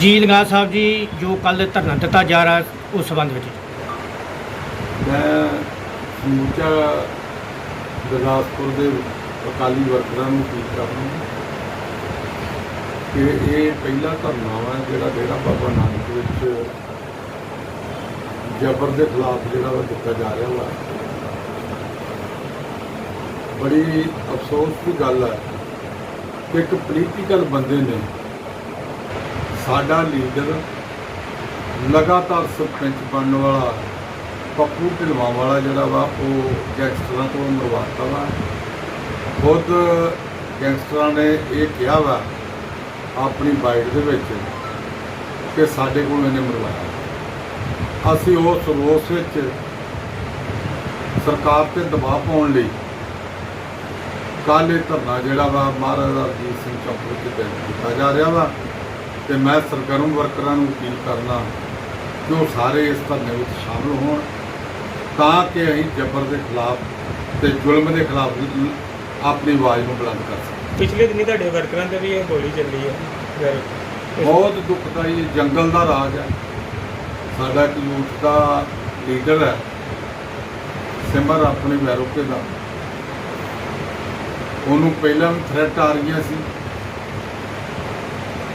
ਜੀ ਲੰਗਾ ਸਾਹਿਬ ਜੀ, ਜੋ ਕੱਲ ਧਰਨਾ ਦਿੱਤਾ ਜਾ ਰਿਹਾ ਉਸ ਸੰਬੰਧ ਵਿੱਚ। ਮੈਂ ਸਮੁੱਚਾ ਗੁਰਦਾਸਪੁਰ ਦੇ ਅਕਾਲੀ ਵਰਕਰਾਂ ਨੂੰ ਅਪੀਲ ਕਰਦਾ ਕਿ ਇਹ ਪਹਿਲਾ ਧਰਨਾ ਵਾ ਜਿਹੜਾ ਡੇਰਾ ਬਾਬਾ ਨਾਨਕ ਵਿੱਚ ਜ਼ਬਰ ਦੇ ਖਿਲਾਫ ਜਿਹੜਾ ਵਾ ਦਿੱਤਾ ਜਾ ਰਿਹਾ ਵਾ। ਬੜੀ ਅਫਸੋਸ ਦੀ ਗੱਲ ਹੈ ਕਿ ਇੱਕ ਪੋਲੀਟੀਕਲ ਬੰਦੇ ਨੇ ਸਾਡਾ ਲੀਡਰ ਲਗਾਤਾਰ ਸਰਪੰਚ ਬਣਨ ਵਾਲਾ, ਪੱਪੂ ਢਿਲਵਾਂ ਵਾਲਾ ਜਿਹੜਾ ਵਾ, ਉਹ ਗੈਂਗਸਟਰਾਂ ਤੋਂ ਮਰਵਾਤਾ ਵਾ। ਖੁਦ ਗੈਂਗਸਟਰਾਂ ਨੇ ਇਹ ਕਿਹਾ ਵਾ, ਆਪਣੀ ਬਾਈਟ ਦੇ ਵਿੱਚ ਕਿ ਸਾਡੇ ਕੋਲ ਇਹਨੇ ਮਰਵਾਇਆ। ਅਸੀਂ ਉਸ ਰੋਸ ਵਿੱਚ ਸਰਕਾਰ ਤੇ ਦਬਾਅ ਪਾਉਣ ਲਈ ਕੱਲ੍ਹ ਇਹ ਧਰਨਾ ਜਿਹੜਾ ਵਾ, ਮਹਾਰਾਜਾ ਰਣਜੀਤ ਸਿੰਘ ਚੌਕ ਵਿੱਚ ਦੇ ਕੀਤਾ ਜਾ ਰਿਹਾ ਵਾ। ਤੇ ਮੈਂ ਸਰਗਰਮ ਵਰਕਰਾਂ ਨੂੰ ਅਪੀਲ ਕਰਨਾ ਕਿ ਉਹ ਸਾਰੇ ਇਸ ਧਰਨੇ ਵਿੱਚ ਸ਼ਾਮਲ ਹੋਣ ਤਾਂ ਕਿ ਅਸੀਂ ਜ਼ਬਰ ਦੇ ਖਿਲਾਫ ਤੇ ਜ਼ੁਲਮ ਦੇ ਖਿਲਾਫ ਵੀ ਆਪਣੀ ਆਵਾਜ਼ ਨੂੰ ਬੁਲੰਦ ਕਰ ਸਕੀਏ। ਪਿਛਲੇ ਦਿਨੀ ਤੁਹਾਡੇ ਵਰਕਰਾਂ ਤੇ ਵੀ ਇਹ ਗੋਲੀ ਚੱਲੀ ਹੈ। ਬਹੁਤ ਦੁਖਦਾਈ ਜੰਗਲ ਦਾ ਰਾਜ ਹੈ। ਸਾਡਾ ਇੱਕ ਯੂਥ ਦਾ ਲੀਡਰ ਹੈ ਸਿਮਰ ਆਪਣੇ ਵੈਰੋਕੇ ਦਾ। ਉਹਨੂੰ ਪਹਿਲਾਂ ਥ੍ਰੈਟ ਆ ਰਹੀਆਂ ਸੀ।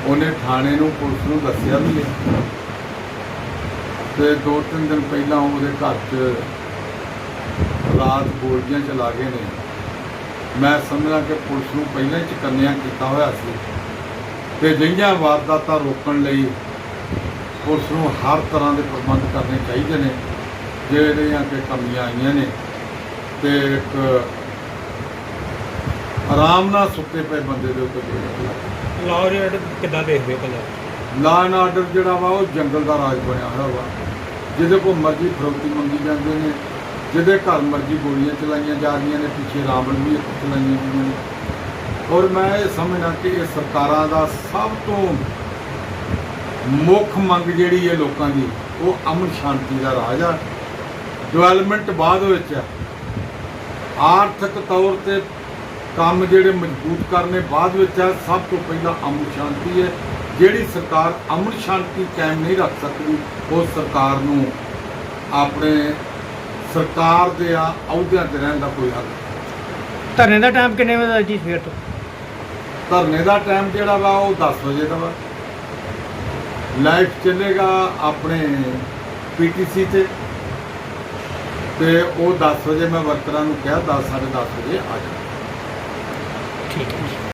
ਉਹਨੇ ਥਾਣੇ ਨੂੰ ਪੁਲਿਸ ਨੂੰ ਦੱਸਿਆ ਵੀ ਹੈ ਤੇ ਦੋ ਤਿੰਨ ਦਿਨ ਪਹਿਲਾਂ ਉਹਦੇ ਘਰ 'ਚ ਰਾਤ ਗੋਲੀਆਂ ਚਲਾ ਗਏ ਨੇ। ਮੈਂ ਸਮਝਦਾ ਕਿ ਪੁਲਿਸ ਨੂੰ ਪਹਿਲਾਂ ਹੀ ਚਕੰਨਿਆ ਕੀਤਾ ਹੋਇਆ ਸੀ। ਤੇ ਜਿਹੀਆਂ ਵਾਰਦਾਤਾਂ ਰੋਕਣ ਲਈ ਪੁਲਿਸ ਨੂੰ ਹਰ ਤਰ੍ਹਾਂ ਦੇ ਪ੍ਰਬੰਧ ਕਰਨੇ ਚਾਹੀਦੇ ਨੇ ਜਿਹੜੀਆਂ ਕਿ ਕਮੀਆਂ ਆਈਆਂ ਨੇ। ਤੇ ਇੱਕ ਆਰਾਮ ਨਾਲ ਸੁੱਤੇ ਪਏ ਬੰਦੇ ਦੇ ਉੱਤੇ ਆਰਡਰ ਕਿੱਦਾਂ ਦੇਖਦੇ ਹੋ ਪੰਜਾਬ ਲਾ ਐਂਡ ਆਰਡਰ ਜਿਹੜਾ ਵਾ ਉਹ ਜੰਗਲ ਦਾ ਰਾਜ ਬਣਿਆ ਹੋਇਆ ਵਾ। ਜਿਹਦੇ ਕੋਲ ਮਰਜ਼ੀ ਫਰੋਤੀ ਮੰਗੀ ਜਾਂਦੇ ਨੇ ਜਿਹਦੇ ਘਰ ਮਰਜ਼ੀ ਗੋਲੀਆਂ ਚਲਾਈਆਂ ਜਾ ਰਹੀਆਂ ਨੇ ਪਿੱਛੇ ਰਾਵਣ ਵੀ ਇੱਕ ਚਲਾਈਆਂ ਗਈਆਂ ਨੇ। ਔਰ ਮੈਂ ਇਹ ਸਮਝਦਾ ਕਿ ਇਹ ਸਰਕਾਰਾਂ ਦਾ ਸਭ ਤੋਂ ਮੁੱਖ ਮੰਗ ਜਿਹੜੀ ਹੈ ਲੋਕਾਂ ਦੀ ਉਹ ਅਮਨ ਸ਼ਾਂਤੀ ਦਾ ਰਾਜ ਆ। ਡਿਵੈਲਪਮੈਂਟ ਬਾਅਦ ਵਿੱਚ ਆ। ਆਰਥਿਕ ਤੌਰ ਤੇ ਕੰਮ ਜਿਹੜੇ ਮਜ਼ਬੂਤ ਕਰਨੇ ਬਾਅਦ ਵਿੱਚ ਆ ਸਭ ਤੋਂ ਪਹਿਲਾਂ ਅਮਨ ਸ਼ਾਂਤੀ ਹੈ। ਜਿਹੜੀ ਸਰਕਾਰ ਅਮਨ ਸ਼ਾਂਤੀ ਕਾਇਮ ਨਹੀਂ ਰੱਖ ਸਕਦੀ ਉਹ ਸਰਕਾਰ ਨੂੰ ਆਪਣੇ ਸਰਕਾਰ ਦੇ ਆ ਅਹੁਦਿਆਂ ਤੇ ਰਹਿਣ ਦਾ ਕੋਈ ਹੱਕ ਨਹੀਂ। ਧਰਨੇ ਦਾ ਟਾਈਮ ਕਿੰਨੇ ਵਜੇ ਦਾ ਜੀ ਸਵੇਰ ਤੋਂ? ਧਰਨੇ ਦਾ ਟਾਈਮ ਜਿਹੜਾ ਵਾ ਉਹ 10 ਵਜੇ ਦਾ ਵਾ। ਲਾਈਵ ਚੱਲੇਗਾ ਆਪਣੇ ਪੀਟੀਸੀ ਤੇ। ਤੇ ਉਹ 10 ਵਜੇ ਮੈਂ ਵਰਕਰਾਂ ਨੂੰ ਕਿਹਾ 10 10:30 ਵਜੇ ਆ ਜਾਓ। ਠੀਕ ਹੈ ਜੀ